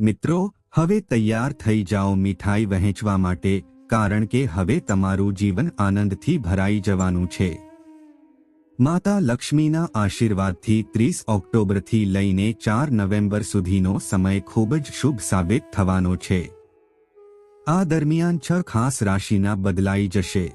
મિત્રો, હવે તૈયાર થઈ જાઓ મીઠાઈ વહેંચવા માટે, કારણ કે હવે તમારું જીવન આનંદથી ભરાઈ જવાનું છે. માતા લક્ષ્મીના આશીર્વાદથી ત્રીસ ઓક્ટોબરથી લઈને ચાર નવેમ્બર સુધીનો સમય ખૂબ જ શુભ સાબિત થવાનો છે. આ દરમિયાન છ ખાસ રાશિના બદલાઈ જશે.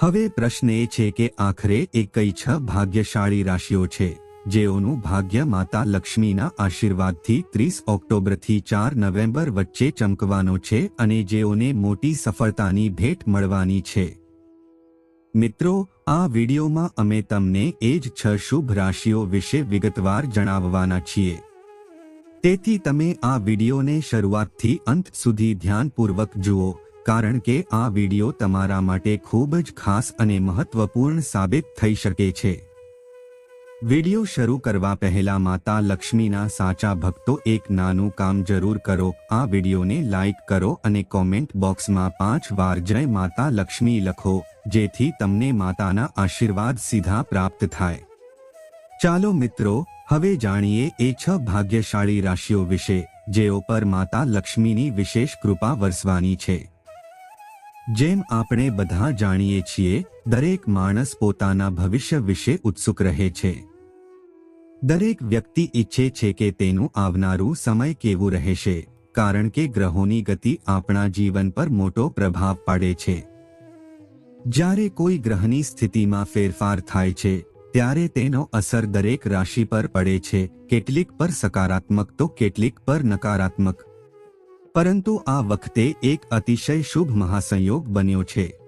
હવે પ્રશ્ન એ છે કે આખરે એ કઈ છ ભાગ્યશાળી રાશિઓ છે? જેઓનું ભાગ્ય માતા લક્ષ્મીના આશીર્વાદથી ત્રીસ ઓક્ટોબરથી ચાર નવેમ્બર વચ્ચે ચમકવાનો છે અને જેઓને મોટી સફળતાની ભેટ મળવાની છે. મિત્રો, આ વિડીયોમાં અમે તમને એ જ છ શુભ રાશિઓ વિશે વિગતવાર જણાવવાના છીએ. તેથી તમે આ વિડીયોને શરૂઆતથી અંત સુધી ધ્યાનપૂર્વક જુઓ, કારણ કે આ વીડિયો તમારા માટે ખૂબ જ ખાસ અને મહત્વપૂર્ણ સાબિત થઈ શકે છે. વિડિયો શરૂ કરવા પહેલા માતા લક્ષ્મીના સાચા ભક્તો એક નાનું કામ જરૂર કરો. આ વિડીયોને લાઇક કરો અને કોમેન્ટ બોક્સમાં પાંચ વાર જય માતા લક્ષ્મી લખો, જેથી તમને માતાના આશીર્વાદ સીધા પ્રાપ્ત થાય. ચાલો મિત્રો, હવે જાણીએ એ છ ભાગ્યશાળી રાશિઓ વિશે, જેઓ પર માતા લક્ષ્મીની વિશેષ કૃપા વરસવાની છે. જેમ આપણે બધા જાણીએ છીએ, દરેક માણસ પોતાના ભવિષ્ય વિશે ઉત્સુક રહે છે. દરેક વ્યક્તિ ઈચ્છે છે કે તેનું આવનારું સમય કેવું રહેશે, કારણ કે ગ્રહોની ગતિ આપણા જીવન પર મોટો પ્રભાવ પાડે છે. જ્યારે કોઈ ગ્રહની સ્થિતિમાં ફેરફાર થાય છે, ત્યારે તેનો અસર દરેક રાશિ પર પડે છે, કેટલીક પર સકારાત્મક તો કેટલીક પર નકારાત્મક. પરંતુ આ વખતે એક અતિશય શુભ મહાસંયોગ બન્યો છે.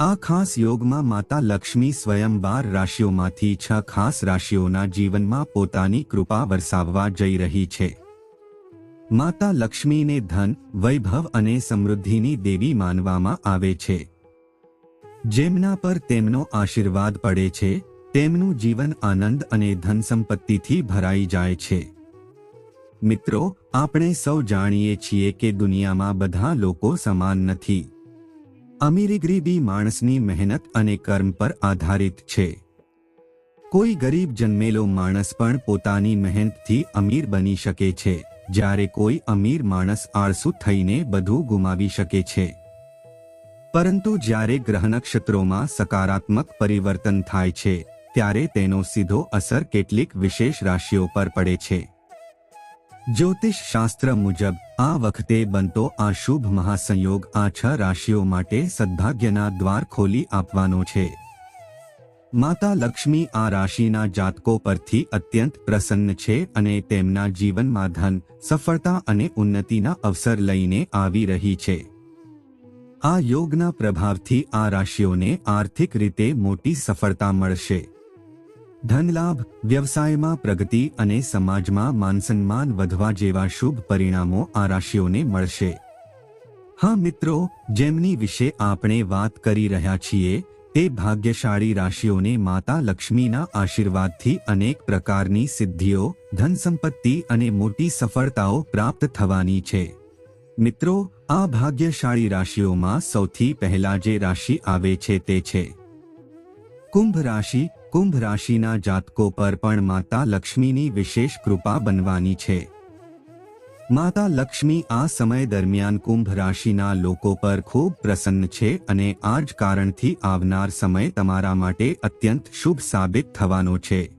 આ ખાસ યોગમાં માતા લક્ષ્મી સ્વયં બાર રાશિઓમાંથી છ ખાસ રાશિઓના જીવનમાં પોતાની કૃપા વરસાવવા જઈ રહી છે. માતા લક્ષ્મીને ધન, વૈભવ અને સમૃદ્ધિની દેવી માનવામાં આવે છે. જેમના પર તેમનો આશીર્વાદ પડે છે, તેમનું જીવન આનંદ અને ધન સંપત્તિથી ભરાઈ જાય છે. મિત્રો, આપણે સૌ જાણીએ છીએ કે દુનિયામાં બધા લોકો સમાન નથી. અમીરી ગરીબી માણસની મહેનત અને કર્મ પર આધારિત છે. કોઈ ગરીબ જન્મેલો માણસ પણ પોતાની મહેનતથી અમીર બની શકે છે, જ્યારે કોઈ અમીર માણસ આળસુ થઈને બધું ગુમાવી શકે છે. પરંતુ જ્યારે ગ્રહ નક્ષત્રોમાં સકારાત્મક પરિવર્તન થાય છે, ત્યારે તેનો સીધો અસર કેટલીક વિશેષ રાશિઓ પર પડે છે. જ્યોતિષ શાસ્ત્ર મુજબ, આ વખતે બનતો આ શુભ મહાસંયોગ આ છ રાશિઓ માટે સદભાગ્યના દ્વાર ખોલી આપવાનો છે. માતા લક્ષ્મી આ રાશિના જાતકો પરથી અત્યંત પ્રસન્ન છે અને તેમના જીવનમાં ધન, સફળતા અને ઉન્નતિના અવસર લઈને આવી રહી છે. આ યોગના પ્રભાવથી આ રાશિઓને આર્થિક રીતે મોટી સફળતા મળશે. ધનલાભ, વ્યવસાયમાં પ્રગતિ અને સમાજમાં માનસન્માન વધવા જેવા શુભ પરિણામો આ રાશિઓને મળશે. હા મિત્રો, જેમની વિશે આપણે વાત કરી રહ્યા છીએ, તે ભાગ્યશાળી રાશિઓને માતા લક્ષ્મીના આશીર્વાદથી અનેક પ્રકારની સિદ્ધિઓ ધન સંપત્તિ અને મોટી સફળતાઓ પ્રાપ્ત થવાની છે. મિત્રો, આ ભાગ્યશાળી રાશિઓમાં સૌથી પહેલા જે રાશિ આવે છે તે છે. કુંભ રાશિ કુંભ રાશિના જાતકો પર પણ માતા લક્ષ્મીની વિશેષ કૃપા બનવાની છે. માતા લક્ષ્મી આ સમય દરમિયાન કુંભ રાશિના લોકો પર ખૂબ પ્રસન્ન છે અને આ જ કારણથી આવનાર સમય તમારા માટે અત્યંત શુભ સાબિત થવાનો છે.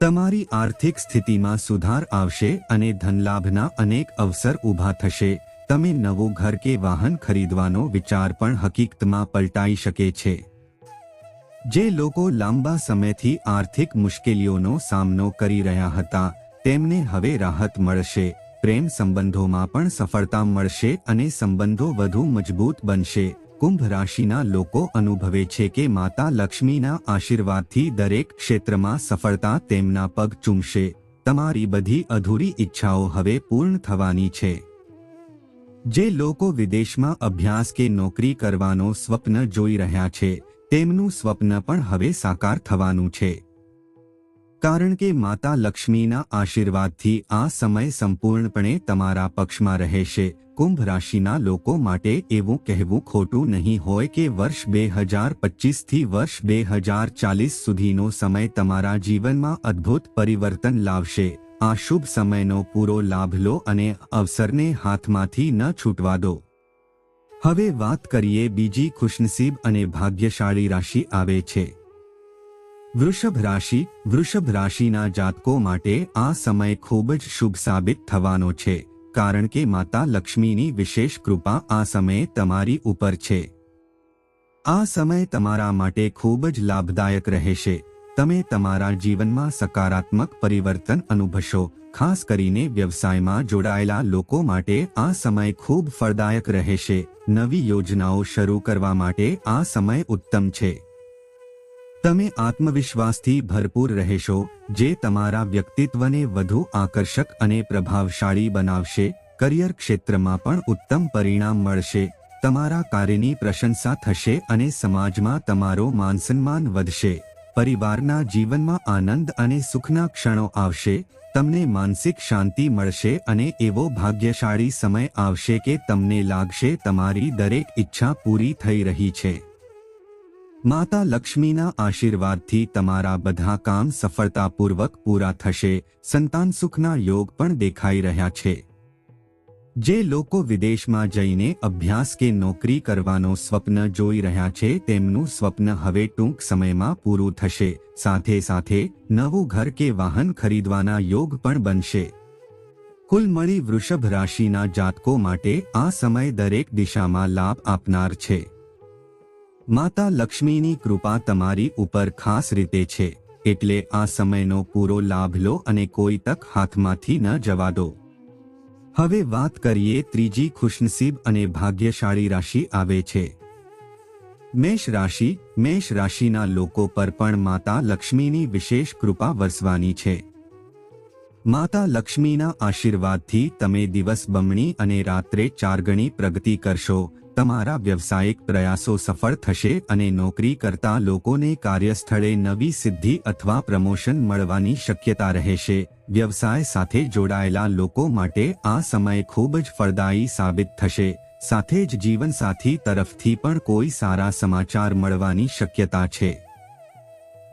તમારી આર્થિક સ્થિતિમાં સુધાર આવશે અને ધનલાભના અનેક અવસર ઊભા થશે. તમે નવું ઘર કે વાહન ખરીદવાનો વિચાર પણ હકીકતમાં પલટાઈ શકે છે. જે લોકો લાંબા સમયથી આર્થિક મુશ્કેલીઓનો સામનો કરી રહ્યા હતા, તેમને હવે રાહત મળશે, પ્રેમ સંબંધોમાં પણ સફળતા મળશે અને સંબંધો વધુ મજબૂત બનશે. કુંભ રાશિના લોકો અનુભવે છે કે માતા લક્ષ્મીના આશીર્વાદથી દરેક ક્ષેત્રમાં સફળતા તેમના પગ ચૂમશે. તમારી બધી અધૂરી ઈચ્છાઓ હવે પૂર્ણ થવાની છે. જે લોકો વિદેશમાં અભ્યાસ કે નોકરી કરવાનો સ્વપ્ન જોઈ રહ્યા છે તેમનું સ્વપ્ન પણ હવે સાકાર થવાનું છે. કારણ કે માતા લક્ષ્મીના આશીર્વાદથી આ સમય સંપૂર્ણપણે તમારા પક્ષમાં રહેશે, કુંભ રાશિના લોકો માટે એવું કહેવું ખોટું નહીં હોય કે વર્ષ બે હજાર પચીસથી વર્ષ બે હજાર ચાલીસ સુધીનો સમય તમારા જીવનમાં અદ્ભુત પરિવર્તન લાવશે. આ શુભ સમયનો પૂરો લાભ લો અને અવસરને હાથમાંથી ન છૂટવા દો. હવે વાત કરીએ બીજી ખુશનસીબ અને ભાગ્યશાળી રાશિ આવે છે. વૃષભ રાશિ, વૃષભ રાશિના જાતકો માટે આ સમય ખૂબ જ શુભ સાબિત થવાનો છે, કારણ કે માતા લક્ષ્મીની વિશેષ કૃપા આ સમયે તમારી ઉપર છે. આ સમય તમારા માટે ખૂબ જ લાભદાયક રહેશે. તમે તમારા જીવનમાં સકારાત્મક પરિવર્તન અનુભવશો ખાસ કરીને વ્યવસાયમાં જોડાયેલા લોકો માટે આ સમય ખૂબ ફળદાયક રહેશે. નવી યોજનાઓ શરૂ કરવા માટે આ સમય ઉત્તમ છે. તમે આત્મવિશ્વાસથી ભરપૂર રહેશો, જે તમારા વ્યક્તિત્વને વધુ આકર્ષક અને પ્રભાવશાળી બનાવશે. કરિયર ક્ષેત્રમાં પણ ઉત્તમ પરિણામ મળશે. તમારા કાર્યની પ્રશંસા થશે અને સમાજમાં તમારો માનસન્માન વધશે. પરિવારના જીવનમાં આનંદ અને સુખના ક્ષણો આવશે, તમને માનસિક શાંતિ મળશે અને એવો ભાગ્યશાળી સમય આવશે કે તમને લાગશે તમારી દરેક ઈચ્છા પૂરી થઈ રહી છે. માતા લક્ષ્મીના આશીર્વાદથી તમારા બધા કામ સફળતાપૂર્વક પૂરા થશે, સંતાન સુખના યોગ પણ દેખાઈ રહ્યા છે. જે લોકો વિદેશમાં જઈને અભ્યાસ કે નોકરી કરવાનો સ્વપ્ન જોઈ રહ્યા છે, તેમનું સ્વપ્ન હવે ટૂંક સમયમાં પૂરું થશે. સાથે સાથે, નવું ઘર કે વાહન ખરીદવાના યોગ પણ બનશે. કુલ મળી વૃષભ રાશિના જાતકો માટે આ સમય દરેક દિશામાં લાભ આપનાર છે. માતા લક્ષ્મીની કૃપા તમારી ઉપર ખાસ રીતે છે. એટલે આ સમયનો પૂરો લાભ લો અને કોઈ તક હાથમાંથી ન જવા દો. હવે વાત કરીએ ત્રીજી ખુશનસીબ અને ભાગ્યશાળી રાશિ આવે છે. મેષ રાશિ, મેષ રાશિના લોકો પર પણ માતા લક્ષ્મીની વિશેષ કૃપા વરસવાની છે. માતા લક્ષ્મીના આશીર્વાદથી તમે દિવસ બમણી અને રાત્રે ચાર ગણી પ્રગતિ કરશો. તમારા વ્યવસાયિક પ્રયાસો સફળ થશે અને નોકરી કરતા લોકોને કાર્યસ્થળે નવી સિદ્ધિ અથવા પ્રમોશન મળવાની શક્યતા રહેશે. વ્યવસાય સાથે જોડાયેલા લોકો માટે આ સમય ખૂબ જ ફળદાયી સાબિત થશે. સાથે જ જીવનસાથી તરફથી પણ કોઈ સારા સમાચાર મળવાની શક્યતા છે.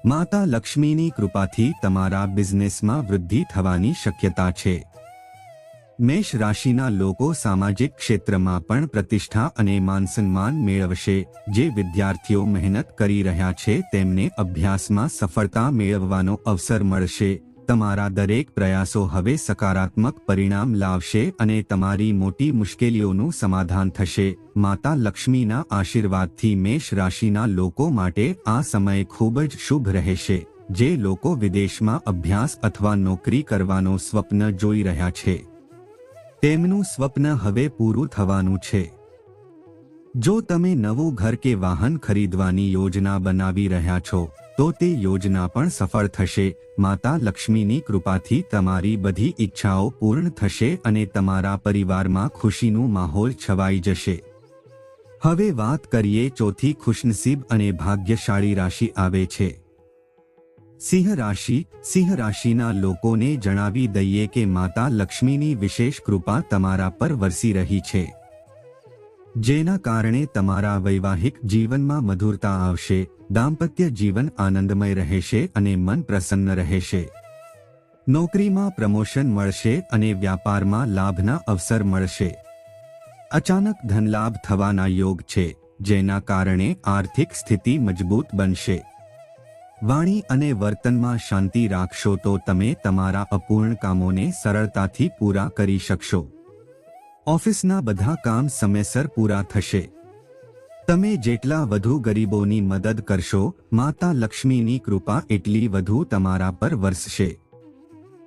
માતા લક્ષ્મીની કૃપાથી તમારા બિઝનેસમાં વૃદ્ધિ થવાની શક્યતા છે. મેષ રાશિના લોકો સામાજિક ક્ષેત્રમાં પણ પ્રતિષ્ઠા અને માનસન્માન મેળવશે. જે વિદ્યાર્થીઓ મહેનત કરી રહ્યા છે, તેમને અભ્યાસમાં સફળતા મેળવવાનો અવસર મળશે. તમારા દરેક પ્રયાસો હવે સકારાત્મક પરિણામ લાવશે અને તમારી મોટી મુશ્કેલીઓનું સમાધાન થશે. માતા લક્ષ્મીના આશીર્વાદથી મેષ રાશિના લોકો માટે આ સમય ખૂબ જ શુભ રહેશે. જે લોકો વિદેશમાં અભ્યાસ અથવા નોકરી કરવાનો સ્વપ્ન જોઈ રહ્યા છે. તેમનું સ્વપ્ન હવે પૂરું થવાનું છે. જો તમે નવું ઘર કે વાહન ખરીદવાની યોજના બનાવી રહ્યા છો, તો તે યોજના પણ સફળ થશે. માતા લક્ષ્મીની કૃપાથી તમારી બધી ઈચ્છાઓ પૂર્ણ થશે અને તમારા પરિવારમાં ખુશીનું માહોલ છવાઈ જશે. હવે વાત કરીએ ચોથી ખુશનસીબ અને ભાગ્યશાળી રાશિ આવે છે. સિંહ રાશિ સિંહ રાશિના લોકોને જણાવી દઈએ કે માતા લક્ષ્મીની વિશેષ કૃપા તમારા પર વરસી રહી છે. જેના કારણે તમારા વૈવાહિક જીવનમાં મધુરતા આવશે, દાંપત્ય જીવન આનંદમય રહેશે અને મન પ્રસન્ન રહેશે. નોકરીમાં પ્રમોશન મળશે અને વ્યાપારમાં લાભના અવસર મળશે. અચાનક ધનલાભ થવાના યોગ છે, જેના કારણે આર્થિક સ્થિતિ મજબૂત બનશે. વાણી અને વર્તનમાં શાંતિ રાખશો તો તમે તમારા અપૂર્ણ કામોને સરળતાથી પૂરા કરી શકશો. ઓફિસના બધા કામ સમયસર પૂરા થશે. તમે જેટલા વધુ ગરીબોની મદદ કરશો, માતા લક્ષ્મીની કૃપા એટલી વધુ તમારા પર વરસશે.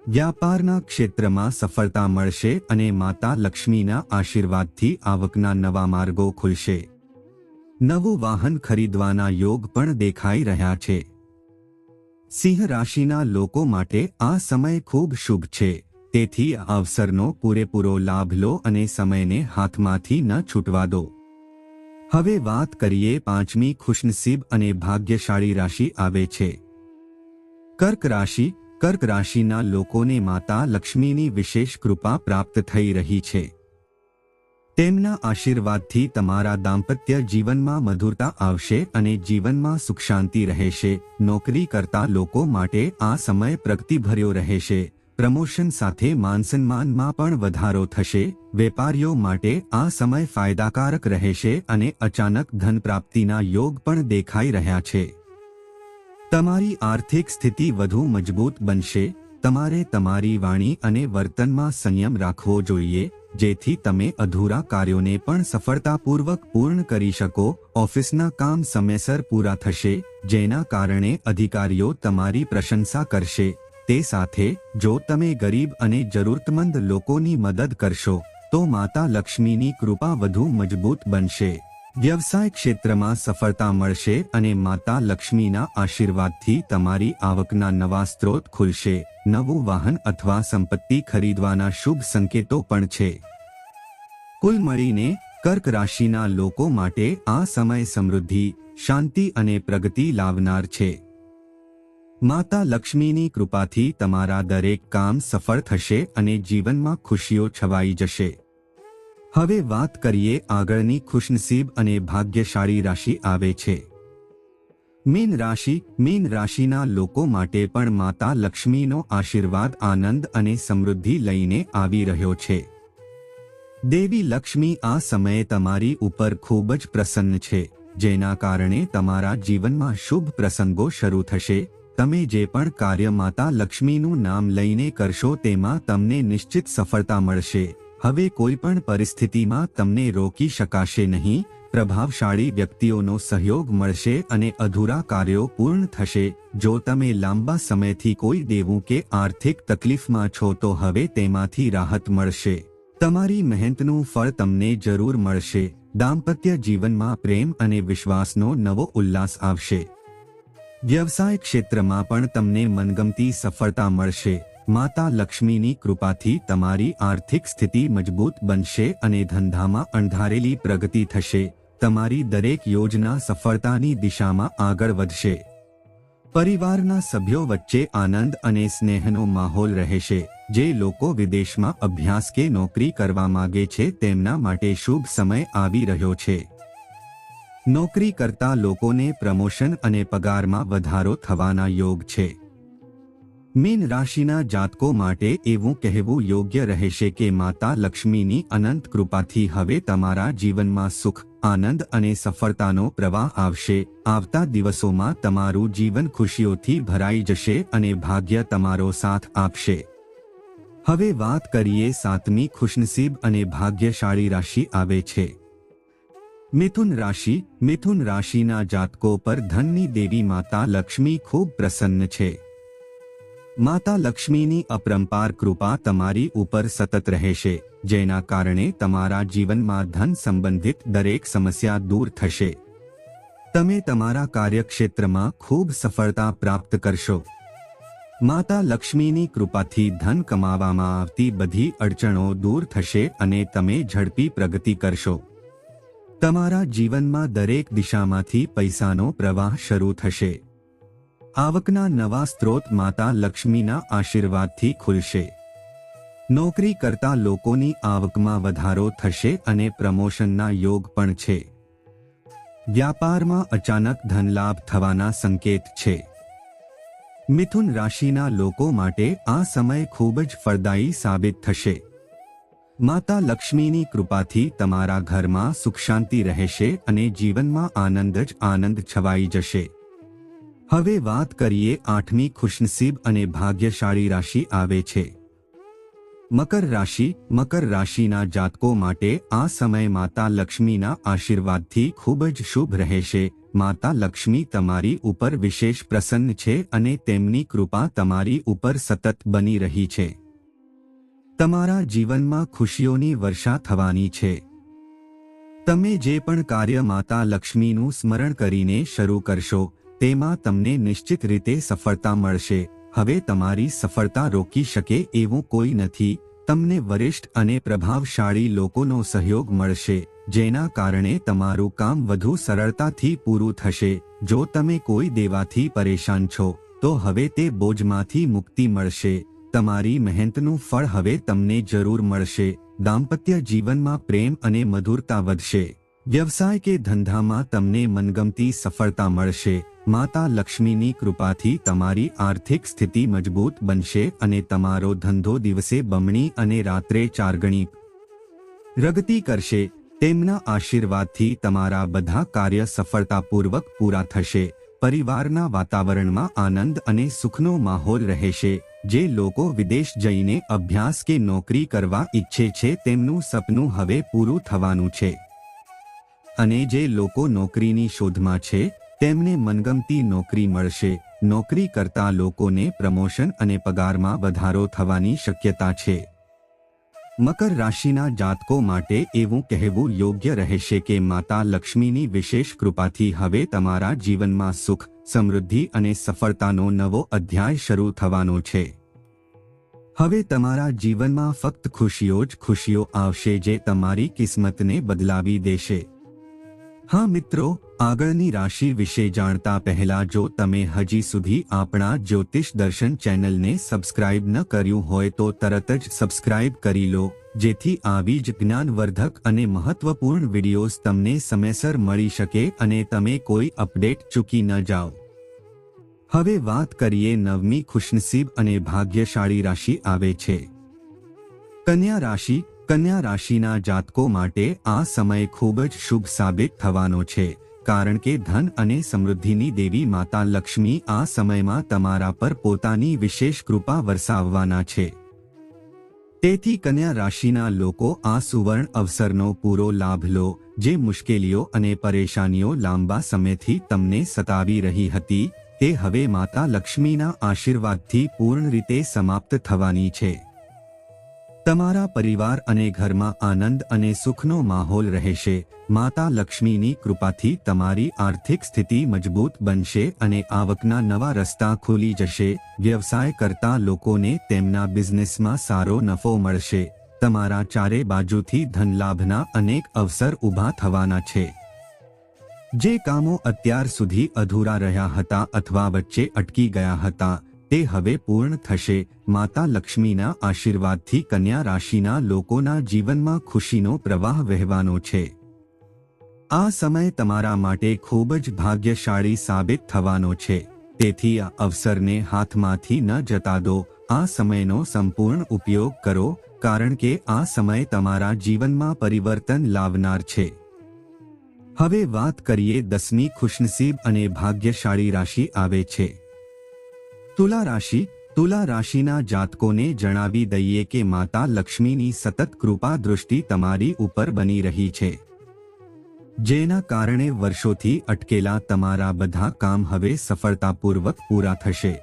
વ્યાપારના ક્ષેત્રમાં સફળતા મળશે અને માતા લક્ષ્મીના આશીર્વાદથી આવકના નવા માર્ગો ખુલશે. નવું વાહન ખરીદવાના યોગ પણ દેખાઈ રહ્યા છે. સિંહ રાશિના લોકો માટે આ સમય ખૂબ શુભ છે. તેથી અવસરનો પૂરેપૂરો લાભ લો અને સમયને હાથમાંથી ન છૂટવા દો. હવે વાત કરીએ પાંચમી ખુશનસીબ અને ભાગ્યશાળી રાશિ આવે છે. કર્ક રાશિ, કર્ક રાશિના લોકોને માતા લક્ષ્મીની વિશેષ કૃપા પ્રાપ્ત થઈ રહી છે. તેમના આશીર્વાદથી તમારા દાંપત્ય જીવનમાં મધુરતા આવશે અને જીવનમાં સુખ શાંતિ રહેશે. નોકરી કરતા લોકો માટે આ સમય પ્રગતિભર્યો રહેશે. પ્રમોશન સાથે માનસન્માનમાં પણ વધારો થશે. વેપારીઓ માટે આ સમય ફાયદાકારક રહેશે અને અચાનક ધન પ્રાપ્તિના યોગ પણ દેખાઈ રહ્યા છે. તમારી આર્થિક સ્થિતિ વધુ મજબૂત બનશે. તમારે તમારી વાણી અને વર્તનમાં સંયમ રાખવો જોઈએ. જેથી તમે અધૂરા કાર્યોને પણ સફળતાપૂર્વક પૂર્ણ કરી શકો. ઓફિસના કામ સમયસર પૂરા થશે, જેના કારણે અધિકારીઓ તમારી પ્રશંસા કરશે. તે સાથે, જો તમે ગરીબ અને જરૂરતમંદ લોકોની મદદ કરશો, તો માતા લક્ષ્મીની કૃપા વધુ મજબૂત બનશે. વ્યવસાય ક્ષેત્રમાં સફળતા મળશે અને માતા લક્ષ્મીના આશીર્વાદથી તમારી આવકના નવા સ્ત્રોત ખુલશે. નવું વાહન અથવા સંપત્તિ ખરીદવાના શુભ સંકેતો પણ છે. કુલ મળીને કર્ક રાશિના લોકો માટે આ સમય સમૃદ્ધિ, શાંતિ અને પ્રગતિ લાવનાર છે. માતા લક્ષ્મીની કૃપાથી તમારા દરેક કામ સફળ થશે અને જીવનમાં ખુશીઓ છવાઈ જશે. હવે વાત કરીએ આગળની ખુશનસીબ અને ભાગ્યશાળી રાશિ આવે છે. મીન રાશિ, મીન રાશિના લોકો માટે પણ માતા લક્ષ્મીનો આશીર્વાદ, આનંદ અને સમૃદ્ધિ લઈને આવી રહ્યો છે. દેવી લક્ષ્મી આ સમયે તમારી ઉપર ખૂબ જ પ્રસન્ન છે, જેના કારણે તમારા જીવનમાં શુભ પ્રસંગો શરૂ થશે. તમે જે પણ કાર્ય માતા લક્ષ્મીનું નામ લઈને કરશો તેમાં તમને નિશ્ચિત સફળતા મળશે. હવે કોઈ પણ પરિસ્થિતિમાં તમને રોકી શકાશે નહીં, પ્રભાવશાળી વ્યક્તિઓનો સહયોગ મળશે અને અધૂરા કાર્યો પૂર્ણ થશે. જો તમે લાંબા સમયથી કોઈ દેવું કે આર્થિક તકલીફમાં છો તો હવે તેમાંથી રાહત મળશે. તમારી મહેનતનું ફળ તમને જરૂર મળશે. દાંપત્ય જીવનમાં પ્રેમ અને વિશ્વાસનો નવો ઉલ્લાસ આવશે. વ્યવસાય ક્ષેત્રમાં પણ તમને મનગમતી સફળતા મળશે. માતા લક્ષ્મીની કૃપાથી તમારી આર્થિક સ્થિતિ મજબૂત બનશે અને ધંધામાં અણધારેલી પ્રગતિ થશે. તમારી દરેક યોજના સફળતાની દિશામાં આગળ વધશે. પરિવારના સભ્યો વચ્ચે આનંદ અને સ્નેહનો માહોલ રહેશે. જે લોકો વિદેશમાં અભ્યાસ કે નોકરી કરવા માગે છે તેમના માટે શુભ સમય આવી રહ્યો છે. નોકરી કરતા લોકોને પ્રમોશન અને પગારમાં વધારો થવાના યોગ છે. મીન રાશિના જાતકો માટે એવું કહેવું યોગ્ય રહેશે કે માતા લક્ષ્મીની અનંત કૃપાથી હવે તમારા જીવનમાં સુખ, આનંદ અને સફળતાનો પ્રવાહ આવશે. આવતા દિવસોમાં તમારું જીવન ખુશીઓથી ભરાઈ જશે અને ભાગ્ય તમારો સાથ આપશે. હવે વાત કરીએ સાતમી ખુશનસીબ અને ભાગ્યશાળી રાશિ આવે છે. મિથુન રાશિ, મિથુન રાશિના જાતકો પર ધનની દેવી માતા લક્ષ્મી ખૂબ પ્રસન્ન છે. માતા લક્ષ્મીની અપરંપાર કૃપા તમારી ઉપર સતત રહેશે, જેના કારણે તમારા જીવનમાં ધન સંબંધિત દરેક સમસ્યા દૂર થશે. તમે તમારા કાર્યક્ષેત્રમાં ખૂબ સફળતા પ્રાપ્ત કરશો. માતા લક્ષ્મીની કૃપાથી ધન કમાવામાં આવતી બધી અડચણો દૂર થશે અને તમે ઝડપી પ્રગતિ કરશો. તમારા જીવનમાં દરેક દિશામાંથી પૈસાનો પ્રવાહ શરૂ થશે. આવકના નવા સ્ત્રોત માતા લક્ષ્મીના આશીર્વાદથી ખુલશે. નોકરી કરતા લોકોની આવકમાં વધારો થશે અને પ્રમોશનના યોગ પણ છે. વ્યાપારમાં અચાનક ધનલાભ થવાના સંકેત છે. મિથુન રાશિના લોકો માટે આ સમય ખૂબ જ ફળદાયી સાબિત થશે. માતા લક્ષ્મીની કૃપાથી તમારા ઘરમાં સુખ શાંતિ રહેશે અને જીવનમાં આનંદ જ આનંદ છવાઈ જશે. હવે વાત કરીએ આઠમી ખુશનસીબ અને ભાગ્યશાળી રાશિ આવે છે. મકર રાશિ, મકર રાશિના જાતકો માટે આ સમય માતા લક્ષ્મીના આશીર્વાદથી ખૂબ જ શુભ રહેશે. માતા લક્ષ્મી તમારી ઉપર વિશેષ પ્રસન્ન છે અને તેમની કૃપા તમારી ઉપર સતત બની રહી છે. તમારા જીવનમાં ખુશીઓની વર્ષા થવાની છે. તમે જે પણ કાર્ય માતા લક્ષ્મીનું સ્મરણ કરીને શરૂ કરશો તેમાં તમને નિશ્ચિત રીતે સફળતા મળશે. હવે તમારી સફળતા રોકી શકે એવું કોઈ નથી. તમને વરિષ્ઠ અને પ્રભાવશાળી લોકોનો સહયોગ મળશે, જેના કારણે તમારું કામ વધુ સરળતાથી પૂરું થશે. જો તમે કોઈ દેવાથી પરેશાન છો, તો હવે તે બોજમાંથી મુક્તિ મળશે. તમારી મહેનતનું ફળ હવે તમને જરૂર મળશે. દાંપત્ય જીવનમાં પ્રેમ અને મધુરતા વધશે. વ્યવસાય કે ધંધામાં તમને મનગમતી સફળતા મળશે. માતા લક્ષ્મીની કૃપાથી તમારી આર્થિક સ્થિતિ મજબૂત બનશે અને તમારો ધંધો દિવસે બમણી અને રાત્રે ચારગણી પ્રગતિ કરશે. તેમના આશીર્વાદથી તમારા બધા કાર્ય સફળતાપૂર્વક પૂરા થશે. પરિવારના વાતાવરણમાં આનંદ અને સુખનો માહોલ રહેશે. જે લોકો વિદેશ જઈને અભ્યાસ કે નોકરી કરવા ઈચ્છે છે તેમનું સપનું હવે પૂરું થવાનું છે. અને જે લોકો નોકરીની શોધમાં છે તેમને મનગમતી નોકરી મળશે. નોકરી કરતા લોકોને પ્રમોશન અને પગારમાં વધારો થવાની શક્યતા છે. મકર રાશિના જાતકો માટે એવું કહેવું યોગ્ય રહેશે કે માતા લક્ષ્મીની વિશેષ કૃપાથી હવે તમારા જીવનમાં સુખ, સમૃદ્ધિ અને સફળતાનો નવો અધ્યાય શરૂ થવાનો છે. હવે તમારા જીવનમાં ફક્ત ખુશીઓ જ ખુશીઓ આવશે જે તમારી કિસ્મતને બદલાવી દેશે. હા મિત્રો, આગળની રાશિ વિશે જાણતા પહેલા જો તમે હજી સુધી આપણા જ્યોતિષ દર્શન ચેનલને સબસ્ક્રાઇબ ન કર્યું હોય તો તરત જ સબસ્ક્રાઇબ કરી લો, જેથી આવી જ જ્ઞાનવર્ધક અને મહત્વપૂર્ણ વિડીયોઝ તમને સમયસર મળી શકે અને તમે કોઈ અપડેટ ચૂકી ન જાઓ. હવે વાત કરીએ નવમી ખુશનસીબ અને ભાગ્યશાળી રાશિ આવે છે. કન્યા રાશિ કન્યા રાશિના જાતકો માટે આ સમય ખૂબ જ શુભ સાબિત થવાનો છે, કારણ કે ધન અને સમૃદ્ધિની દેવી માતા લક્ષ્મી આ સમયમાં તમારા પર પોતાની વિશેષ કૃપા વરસાવવાના છે. તેથી કન્યા રાશિના લોકો આ સુવર્ણ અવસરનો પૂરો લાભ લો, જે મુશ્કેલીઓ અને પરેશાનીઓ લાંબા સમયથી તમને સતાવી રહી હતી, તે હવે માતા લક્ષ્મીના આશીર્વાદથી પૂર્ણ રીતે સમાપ્ત થવાની છે. તમારા પરિવાર અને ઘરમાં આનંદ અને સુખનો માહોલ રહેશે. માતા લક્ષ્મીની કૃપાથી તમારી આર્થિક સ્થિતિ મજબૂત બનશે અને આવકના નવા રસ્તા ખુલી જશે. વ્યવસાય કરતા લોકોને તેમના બિઝનેસમાં સારો નફો મળશે. તમારા ચારે બાજુથી ધનલાભના અનેક અવસર ઊભા થવાના છે. જે કામો અત્યાર સુધી અધૂરા રહ્યા હતા અથવા વચ્ચે અટકી ગયા હતા તે હવે પૂર્ણ થશે. માતા લક્ષ્મીના આશીર્વાદથી કન્યા રાશિના લોકોના જીવનમાં ખુશીનો પ્રવાહ વહેવાનો છે. આ સમય તમારા માટે ખૂબ જ ભાગ્યશાળી સાબિત થવાનો છે. તેથી આ અવસરને હાથમાંથી ન જતા દો. આ સમયનો સંપૂર્ણ ઉપયોગ કરો, કારણ કે આ સમય તમારા જીવનમાં પરિવર્તન લાવનાર છે. હવે વાત કરીએ દસમી ખુશનસીબ અને ભાગ્યશાળી રાશિ આવે છે. તુલા રાશિ, તુલા રાશિના જાતકોને જણાવી દઈએ કે માતા લક્ષ્મીની સતત કૃપા દૃષ્ટિ તમારી ઉપર બની રહી છે. જેના કારણે વર્ષોથી અટકેલા તમારા બધા કામ હવે સફળતાપૂર્વક પૂરા થશે.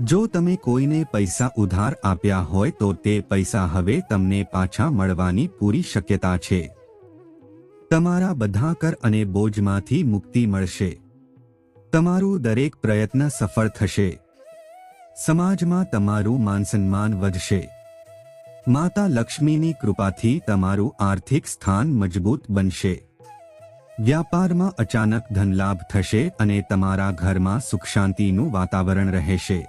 જો તમે કોઈને પૈસા ઉધાર આપ્યા હોય તો તે પૈસા હવે તમને પાછા મળવાની પૂરી શક્યતા છે. તમારા બધા કર અને બોજમાંથી મુક્તિ મળશે. તમારું દરેક પ્રયત્ન સફળ થશે. સમાજમાં તમારું માનસન્માન વધશે. માતા લક્ષ્મીની કૃપાથી તમારું આર્થિક સ્થાન મજબૂત બનશે. વ્યાપારમાં અચાનક ધનલાભ થશે અને તમારા ઘરમાં સુખ શાંતિનું વાતાવરણ રહેશે.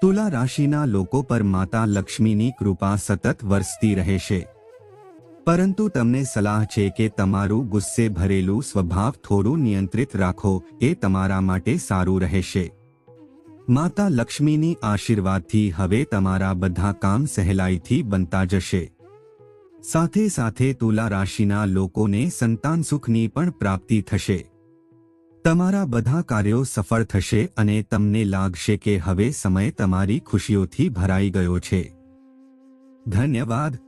તુલા રાશિના લોકો પર માતા લક્ષ્મીની કૃપા સતત વરસતી રહેશે. પરંતુ તમને સલાહ છે કે તમારું ગુસ્સે ભરેલું સ્વભાવ થોડું નિયંત્રિત રાખો, એ તમારા માટે સારું રહેશે. માતા લક્ષ્મીની આશીર્વાદથી હવે તમારા બધા કામ સહેલાઈથી બનતા જશે. સાથે સાથે તુલા રાશિના લોકોને સંતાન સુખની પણ પ્રાપ્તિ થશે. તમારા બધા કાર્યો સફળ થશે અને તમને લાગશે કે હવે સમય તમારી ખુશીઓથી ભરાઈ ગયો છે. ધન્યવાદ.